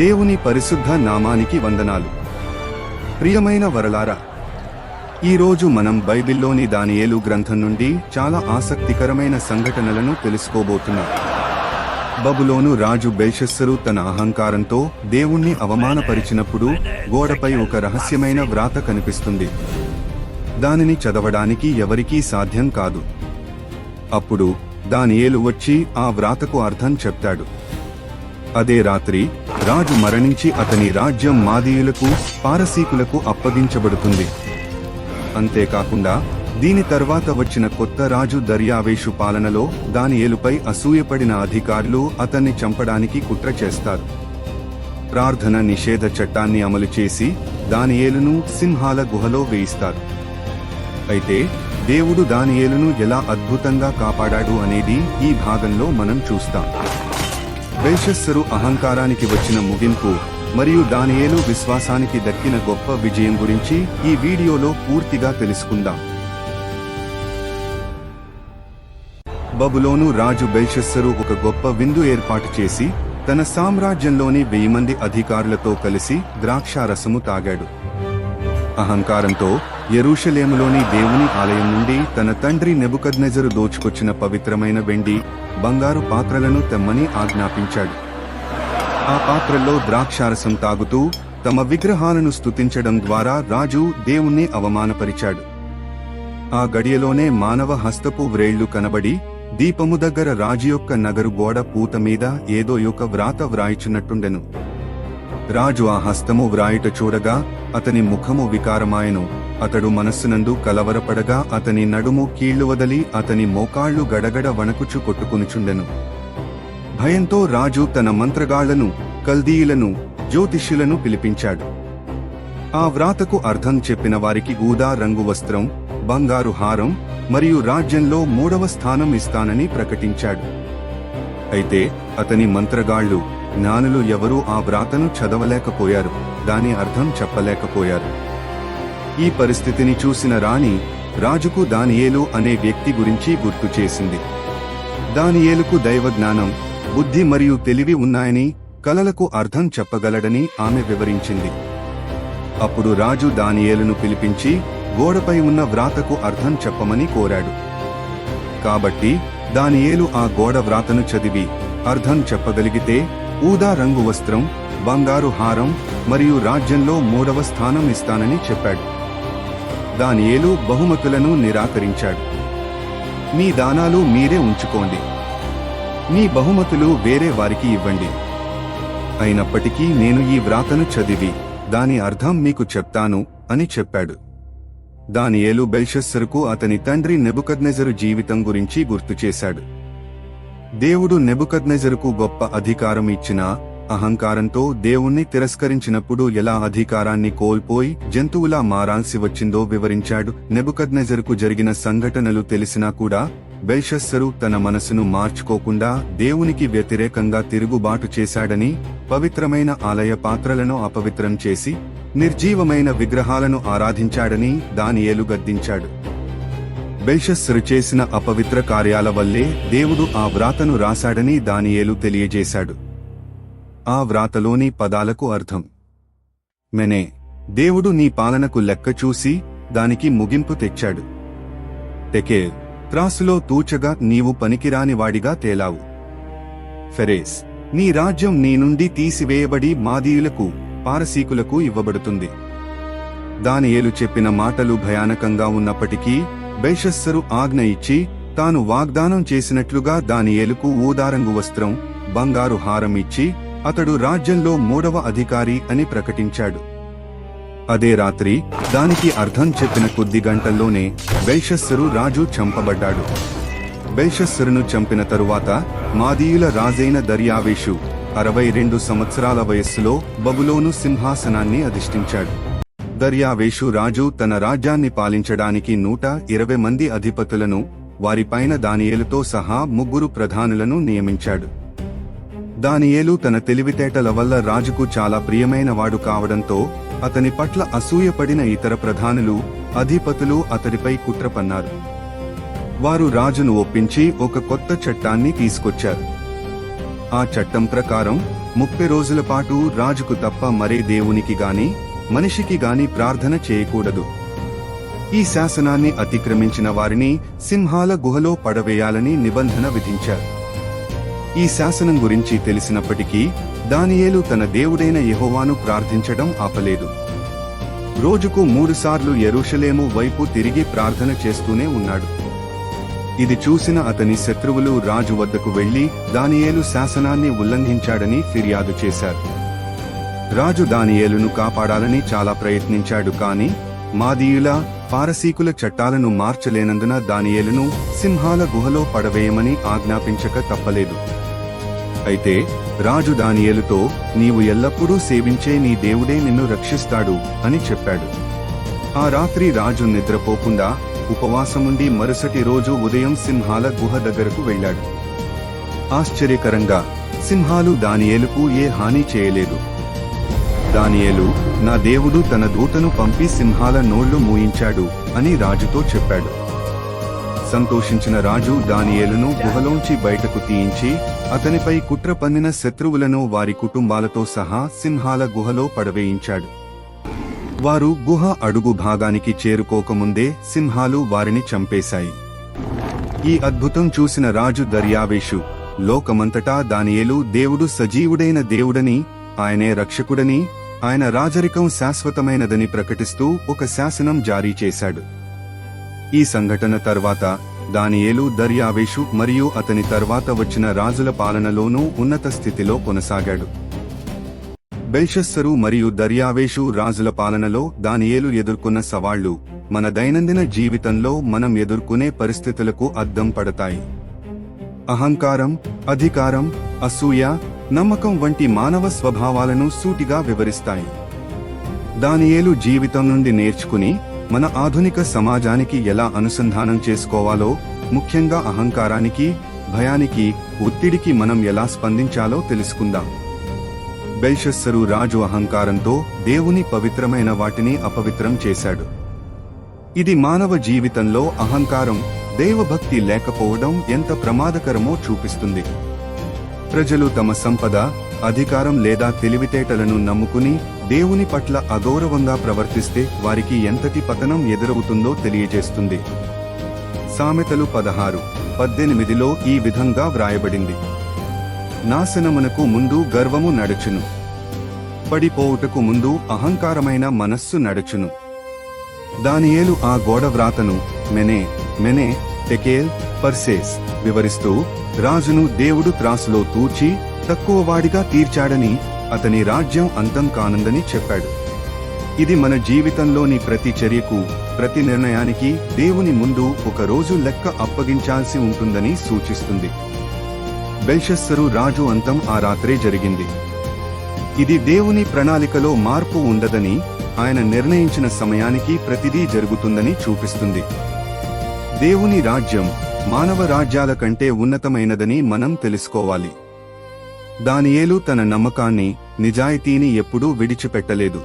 దేవుని పరిశుద్ధ నామానికి వందనాలు. ప్రియమైన వరలారా ఈరోజు మనం బైబిల్లోని దానియేలు గ్రంథం నుండి చాలా ఆసక్తికరమైన సంఘటనలను తెలుసుకోబోతున్నాం. బబులోను రాజు బెల్షస్సరు తన అహంకారంతో దేవుణ్ణి అవమానపరిచినప్పుడు గోడపై ఒక రహస్యమైన వ్రాత కనిపిస్తుంది. దానిని చదవడానికి ఎవరికీ సాధ్యం కాదు. అప్పుడు దానియేలు వచ్చి ఆ వ్రాతకు అర్థం చెప్తాడు. అదే రాత్రి రాజు మరణించి అతని రాజ్యం మాదీయులకు పారసీకులకు అప్పగించబడుతుంది. అంతేకాకుండా దీని తర్వాత వచ్చిన కొత్త రాజు దర్యావేషు పాలనలో దానియేలుపై అసూయపడిన అధికారులు అతన్ని చంపడానికి కుట్ర చేస్తారు. ప్రార్థన నిషేధ చట్టాన్ని అమలు చేసి దానియేలును సింహాల గుహలో వేయిస్తారు. అయితే దేవుడు దానియేలును ఎలా అద్భుతంగా కాపాడాడు అనేది ఈ భాగంలో మనం చూస్తాం. బేషస్సరు అహంకారానికి వచ్చిన ముగింపు మరియు దానియేలు విశ్వాసానికి దక్కిన గొప్ప విజయం గురించి ఈ వీడియోలో పూర్తిగా తెలుసుకుందాం. బబులోను రాజు బెల్షస్సరు ఒక గొప్ప విందు ఏర్పాటు చేసి తన సామ్రాజ్యంలోని వెయ్యి మంది అధికారులతో కలిసి ద్రాక్షారసము తాగాడు. అహంకారంతో ఎరూషలేములోని దేవుని ఆలయం నుండి తన తండ్రి నెబుకద్నెజరు దోచుకొచ్చిన పవిత్రమైన వెండి బంగారు పాత్రలను తెమ్మని ఆజ్ఞాపించాడు. ఆ పాత్రల్లో ద్రాక్షారసం తాగుతూ తమ విగ్రహాలను స్తుతించడం ద్వారా రాజు దేవుణ్ణి అవమానపరిచాడు. ఆ గడియలోనే మానవ హస్తపు వ్రేళ్ళు కనబడి దీపము దగ్గర రాజు యొక్క నగరు గోడ పూత మీద ఏదో యొక్క వ్రాత వ్రాయిచున్నట్టుండెను. రాజు ఆ హస్తము వ్రాయుట చూడగా అతని ముఖము వికారమాయను. అతడు మనస్సునందు కలవరపడగా అతని నడుము కీళ్ళు వదలి అతని మోకాళ్ళు గడగడ వణకుచు కొట్టుకునుచుండెను. భయంతో రాజు తన మంత్రగాళ్ళను కల్దీయులను జ్యోతిష్యులను పిలిపించాడు. ఆ వ్రాతకు అర్థం చెప్పిన వారికి ఊదా రంగు వస్త్రం బంగారు హారం మరియు రాజ్యంలో మూడవ స్థానం ఇస్తానని ప్రకటించాడు. అయితే అతని మంత్రగాళ్ళు జ్ఞానులు ఎవరూ ఆ వ్రాతను చదవలేకపోయారు దాని అర్థం చెప్పలేకపోయారు. ఈ పరిస్థితిని చూసిన రాణి రాజుకు దానియేలు అనే వ్యక్తి గురించి గుర్తు చేసింది. దానియేలుకు దైవ జ్ఞానం బుద్ధి మరియు తెలివి ఉన్నాయని కలలకు అర్థం చెప్పగలడని ఆమె వివరించింది. అప్పుడు రాజు దానియేలును పిలిపించి గోడపై ఉన్న వ్రాతకు అర్థం చెప్పమని కోరాడు. కాబట్టి దానియేలు ఆ గోడ వ్రాతను చదివి అర్థం చెప్పగలిగితే ఊదా రంగు వస్త్రం బంగారు హారం మరియు రాజ్యంలో మూడవ స్థానం ఇస్తానని చెప్పాడు. దానియేలు బహుమతులను నిరాకరించాడు. మీ దానాలు మీరే ఉంచుకోండి. మీ బహుమతులు వేరే వారికి ఇవ్వండి. అయినప్పటికీ నేను ఈ వ్రాతను చదివి దాని అర్థం మీకు చెప్తాను అని చెప్పాడు. దానియేలు బెల్షస్సరుకు అతని తండ్రి నెబుకద్నెజరు జీవితం గురించి గుర్తు చేశాడు. దేవుడు నెబుకద్నెజరుకు గొప్ప అధికారం ఇచ్చినా అహంకారంతో దేవుణ్ణి తిరస్కరించినప్పుడు ఎలా అధికారాన్ని కోల్పోయి జంతువులా మారాల్సి వచ్చిందో వివరించాడు. నెబుకద్నెజరుకు జరిగిన సంఘటనలు తెలిసినా కూడా బెల్షస్సరు తన మనసును మార్చుకోకుండా దేవునికి వ్యతిరేకంగా తిరుగుబాటు చేశాడని పవిత్రమైన ఆలయ పాత్రలను అపవిత్రం చేసి నిర్జీవమైన విగ్రహాలను ఆరాధించాడని దానియేలు గద్దించాడు. బెల్షస్సరు చేసిన అపవిత్ర కార్యాల వల్లే దేవుడు ఆ వ్రాతను రాశాడని దానియేలు తెలియజేశాడు. ఆ వ్రాతలోని పదాలకు అర్థం. మెనే దేవుడు నీ పాలనకు లెక్క చూసి దానికి ముగింపు తెచ్చాడు. తెకే త్రాసులో తూచగా నీవు పనికిరానివాడిగా తేలావు. ఫెరేస్ నీ రాజ్యం నీ నుండి తీసివేయబడి మాదీయులకు పారసీకులకు ఇవ్వబడుతుంది. దానియేలు చెప్పిన మాటలు భయానకంగా ఉన్నప్పటికీ బేషస్సరు ఆజ్ఞ ఇచ్చి తాను వాగ్దానం చేసినట్లుగా దానియేలుకు ఊదారంగు వస్త్రం బంగారు హారం ఇచ్చి అతడు రాజ్యంలో మూడవ అధికారి అని ప్రకటించాడు. అదే రాత్రి దానికి అర్థం చెప్పిన కొద్ది గంటల్లోనే బేషస్సరు రాజు చంపబడ్డాడు. బేషస్సరును చంపిన తరువాత మాదీయుల రాజైన దర్యావేషు అరవై రెండు సంవత్సరాల వయస్సులో బబులోను సింహాసనాన్ని అధిష్ఠించాడు. దర్యావేషు రాజు తన రాజ్యాన్ని పాలించడానికి నూట ఇరవై మంది అధిపతులను వారిపైన దానియేలుతో సహా ముగ్గురు ప్రధానులను నియమించాడు. దానియేలు తన తెలివితేటల వల్ల రాజుకు చాలా ప్రియమైన వాడు కావడంతో అతని పట్ల అసూయపడిన ఇతర ప్రధానులు అధిపతులు అతడిపై కుట్ర పన్నారు. వారు రాజును ఒప్పించి ఒక కొత్త చట్టాన్ని తీసుకొచ్చారు. ఆ చట్టం ప్రకారం ముప్పై రోజుల పాటు రాజుకు తప్ప మరే దేవునికి గాని మనిషికి గాని ప్రార్థన చేయకూడదు. ఈ శాసనాన్ని అతిక్రమించిన వారిని సింహాల గుహలో పడవేయాలని నిబంధన విధించారు. ఈ శాసనం గురించి తెలిసినప్పటికీ దానియేలు తన దేవుడైన యహోవాను ప్రార్థించడం ఆపలేదు. రోజుకు మూడుసార్లు ఎరుషలేము వైపు తిరిగి ప్రార్థన చేస్తూనే ఉన్నాడు. ఇది చూసిన అతని శత్రువులు రాజు వద్దకు వెళ్ళి దానియేలు శాసనాన్ని ఉల్లంఘించాడని ఫిర్యాదు చేశారు. రాజు దానియేలును కాపాడాలని చాలా ప్రయత్నించాడు కాని మాదీయుల పారసీకుల చట్టాలను మార్చలేనందున దానియేలును సింహాల గుహలో పడవేయమని ఆజ్ఞాపించక తప్పలేదు. అయితే రాజు దానియేలుతో నీవు ఎల్లప్పుడూ సేవించే నీ దేవుడే నిన్ను రక్షిస్తాడు అని చెప్పాడు. ఆ రాత్రి రాజు నిద్రపోకుండా ఉపవాసముండి మరుసటి రోజు ఉదయం సింహాల గుహ దగ్గరకు వెళ్ళాడు. ఆశ్చర్యకరంగా సింహాలు దానియేలుకు ఏ హాని చేయలేదు. దానియేలు నా దేవుడు తన దూతను పంపి సింహాల నోళ్ళు మూయించాడు అని రాజుతో చెప్పాడు. సంతోషించిన రాజు దానియేలును గుహలోంచి బయటకు తీయించి అతనిపై కుట్ర పన్నిన శత్రువులను వారి కుటుంబాలతో సహా సింహాల గుహలో పడవేయించాడు. వారు గుహ అడుగు భాగానికి చేరుకోకముందే సింహాలు వారిని చంపేశాయి. ఈ అద్భుతం చూసిన రాజు దర్యావేషు లోకమంతటా దానియేలు దేవుడు సజీవుడైన దేవుడని ఆయనే రక్షకుడని ఆయన రాజరికం శాశ్వతమైనదని ప్రకటిస్తూ ఒక శాసనం జారీ చేశాడు. ఈ సంఘటన తర్వాత దానియేలు దర్యావేషు మరియు అతని తర్వాత వచ్చిన రాజుల పాలనలోనూ ఉన్నత స్థితిలో కొనసాగాడు. బెల్షస్సరు మరియు దర్యావేషు రాజుల పాలనలో దానియేలు ఎదుర్కొన్న సవాళ్ళు మన దైనందిన జీవితంలో మనం ఎదుర్కొనే పరిస్థితులకు అద్దం పడతాయి. అహంకారం అధికారం అసూయ నమ్మకం వంటి మానవ స్వభావాలను సూటిగా వివరిస్తాయి. దానియేలు జీవితం నుండి నేర్చుకుని మన ఆధునిక సమాజానికి ఎలా అనుసంధానం చేసుకోవాలో ముఖ్యంగా అహంకారానికి భయానికి ఒత్తిడికి మనం ఎలా స్పందించాలో తెలుసుకుందాం. బెల్షస్సరు రాజు అహంకారంతో దేవుని పవిత్రమైన వాటిని అపవిత్రం చేశాడు. ఇది మానవ జీవితంలో అహంకారం దైవభక్తి లేకపోవడం ఎంత ప్రమాదకరమో చూపిస్తుంది. ప్రజలు తమ సంపద అధికారం లేదా తెలివితేటలను నమ్ముకుని దేవుని పట్ల అగౌరవంగా ప్రవర్తిస్తే వారికి ఎంతటి పతనం ఎదురవుతుందో తెలియజేస్తుంది. సామెతలు పదహారు పద్దెనిమిదిలో ఈ విధంగా వ్రాయబడింది. నాశనమునకు ముందు గర్వము నడుచును. పడిపోవుటకు ముందు అహంకారమైన మనస్సు నడుచును. దానియేలు ఆ గోడ వ్రాతను మెనే మెనే టెకేల్ పర్సేస్. వివరిస్తూ రాజును దేవుడు త్రాసులో తూచి తక్కువవాడిగా తీర్చాడని అతని రాజ్యం అంతం కానుందని చెప్పాడు. ఇది మన జీవితంలోని ప్రతి చర్యకు ప్రతి నిర్ణయానికి దేవుని ముందు ఒక రోజు లెక్క అప్పగించాల్సి ఉంటుందని సూచిస్తుంది. బెల్షస్సరు రాజు అంతం ఆ రాత్రే జరిగింది. ఇది దేవుని ప్రణాళికలో మార్పు ఉండదని ఆయన నిర్ణయించిన సమయానికి ప్రతిదీ జరుగుతుందని చూపిస్తుంది. దేవుని రాజ్యం మానవ రాజ్యాల కంటే ఉన్నతమైనదని మనం తెలుసుకోవాలి. దానియేలు తన నమ్మకాన్ని నిజాయితీని ఎప్పుడూ విడిచిపెట్టలేదు.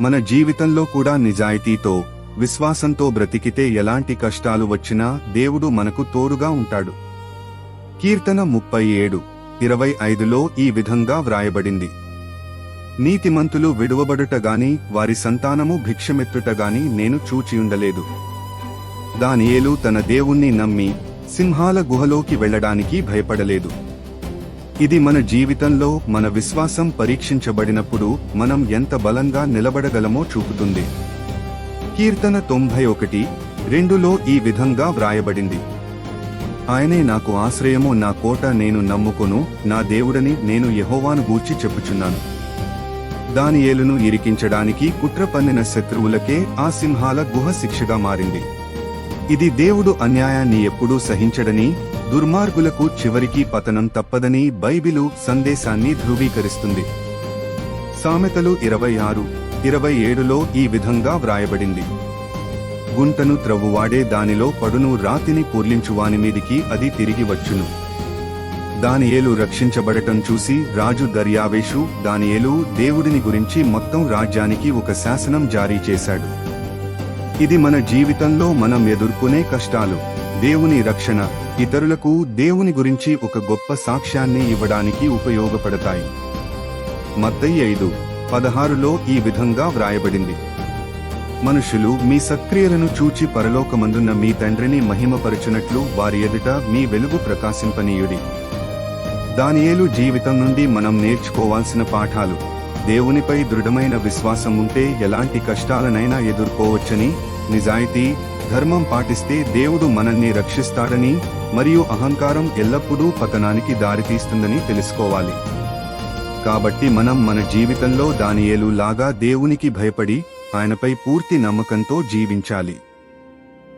మన జీవితంలో కూడా నిజాయితీతో విశ్వాసంతో బ్రతికితే ఎలాంటి కష్టాలు వచ్చినా దేవుడు మనకు తోడుగా ఉంటాడు. కీర్తన ముప్పై ఏడు ఇరవై ఐదులో ఈ విధంగా వ్రాయబడింది. నీతిమంతులు విడువబడుటగాని వారి సంతానము భిక్షమెత్తుటగాని నేను చూచియుండలేదు. దానియేలు తన దేవుణ్ణి నమ్మి సింహాల గుహలోకి వెళ్ళడానికి భయపడలేదు. ఇది మన జీవితంలో మన విశ్వాసం పరీక్షించబడినప్పుడు మనం ఎంత బలంగా నిలబడగలమో చూపుతుంది. కీర్తన తొంభై ఒకటి రెండులో ఈ విధంగా వ్రాయబడింది. ఆయనే నాకు ఆశ్రయము నా కోట నేను నమ్ముకొను నా దేవుడని నేను యహోవాను గూర్చి చెప్పుచున్నాను. దానియేలును ఇరికించడానికి కుట్ర పన్నిన శత్రువులకే ఆ సింహాల గుహ శిక్షగా మారింది. ఇది దేవుడు అన్యాయాన్ని ఎప్పుడూ సహించడని దుర్మార్గులకు చివరికి పతనం తప్పదని బైబిలు సందేశాన్ని ధృవీకరిస్తుంది. సామెతలు ఇరవై ఆరు ఇరవై ఏడులో ఈ విధంగా వ్రాయబడింది. గుంటను త్రవ్వువాడే దానిలో పడును రాతిని పూర్లించువాని మీదికి అది తిరిగి వచ్చును. దానియేలు రక్షించబడటం చూసి రాజు దర్యావేషు దానియేలు దేవుడిని గురించి మొత్తం రాజ్యానికి ఒక శాసనం జారీ చేశాడు. ఇది మన జీవితంలో మనం ఎదుర్కొనే కష్టాలు. దేవుని రక్షణ. ఇతరులకు దేవుని గురించి ఒక గొప్ప సాక్ష్యాన్ని ఇవ్వడానికి ఉపయోగపడతాయి. మద్దయి ఐదు పదహారులో ఈ విధంగా వ్రాయబడింది. మనుషులు మీ సక్రియలను చూచి పరలోకమందున్న మీ తండ్రిని మహిమపరచునట్లు వారి ఎదుట మీ వెలుగు ప్రకాశింపనీయుడి. దానియేలు జీవితం నుండి మనం నేర్చుకోవాల్సిన పాఠాలు. దేవునిపై దృఢమైన విశ్వాసం ఉంటే ఎలాంటి కష్టాలనైనా ఎదుర్కోవచ్చని నిజాయితీ ధర్మం పాటిస్తే దేవుడు మనల్ని రక్షిస్తాడని మరియు అహంకారం ఎల్లప్పుడూ పతనానికి దారితీస్తుందని తెలుసుకోవాలి. కాబట్టి మనం మన జీవితంలో దానియేలు లాగా దేవునికి భయపడి ఆయనపై పూర్తి నమ్మకంతో జీవించాలి.